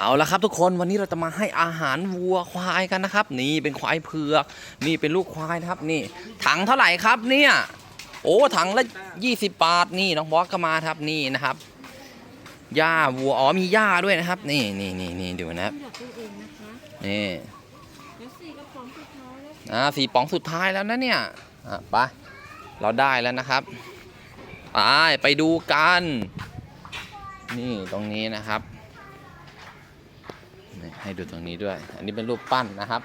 เอาละครับทุกคนวันนี้เราจะมาให้อาหารวัวควายกันนะครับ นี่เป็นควายเผือกนี่เป็นลูกควายนะครับนี่ ถังเท่าไหร่ครับเนี่ยโอ้ถังละ20 บาทนี่น้องบอสก็มาครับนี่นะครับหญ้าวัวอ๋อมีหญ้าด้วยนะครับ นี่นี่นี่นี่ดูนะครับอยากดูเองนะคะนี่แล้วสี่กระป๋องสุดท้ายแล้วอ่าสี่ป๋องสุดท้ายแล้วนะเนี่ยอะไปเราได้แล้วนะครับไปไปดูกัน นี่ตรงนี้นะครับ นี่ให้ดูตรงนี้ด้วย อันนี้เป็นรูปปั้นนะครับ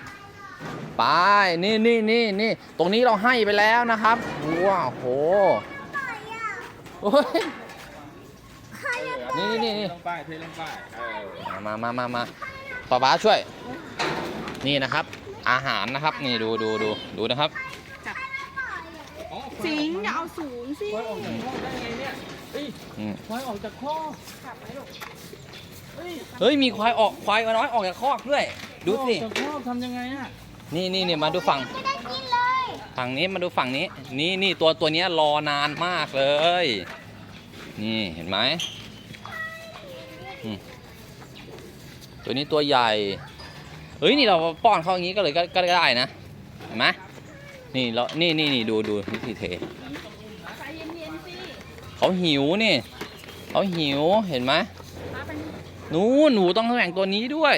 ไปนี่นี่นี่นี่ตรงนี้เราให้ไปแล้วนะครับว้าวโหโอ้ยนี่นี่นี่นี่ลงไปเทลงไปเออมามามามาป๊าป๊าช่วย นี่นะครับ อาหารนะครับนี่ดูดูดูดูนะครับอ๋อสิงอย่าเอาสูงสิควายออกจากคอกได้ไงเนี่ยเฮ้ยอืมควายออกจากคอกขับไปลูก เฮ้ยเฮ้ยมีควายออกควายน้อยออกจากคอกด้วย ดูสิออกจากคอกทำยังไงอะนี่นี่นี่มาดูฝั่งฝั่งนี้มาดูฝั่งนี้ นี่นี่ตัวตัวเนี้ยรอนานมากเลย นี่เห็นไหมอืมตัวนี้ตัวใหญ่ เฮ้ยนี่เราป้อนเขาอย่างนี้ก็เลยก็ก็ได้นะ เห็นไหมนี่เรานี่นี่นี่ดูดูวิธีเทใจเย็นๆสิเขาหิวนี่เขาหิวเห็นไหมป้าเป็ นนู้นหนูต้องแข่งตัวนี้ด้วย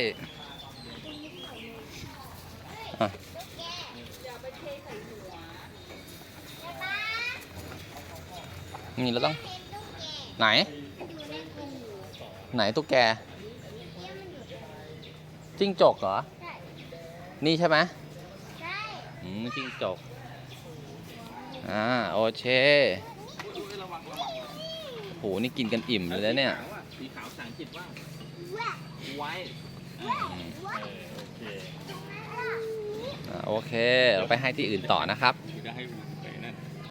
อะนี่เราต้อง ไหน ไหนตุ๊กแกจิ้งจกเหรอ นี่ใช่ไหมอืมจิ้งจก อ่า โอเคโห นี่กินกันอิ่มเลยนะเนี่ยสีขาวภาษาอังกฤษว่า ไว้อ่าโอเค เราไปให้ที่อื่นต่อนะครับเ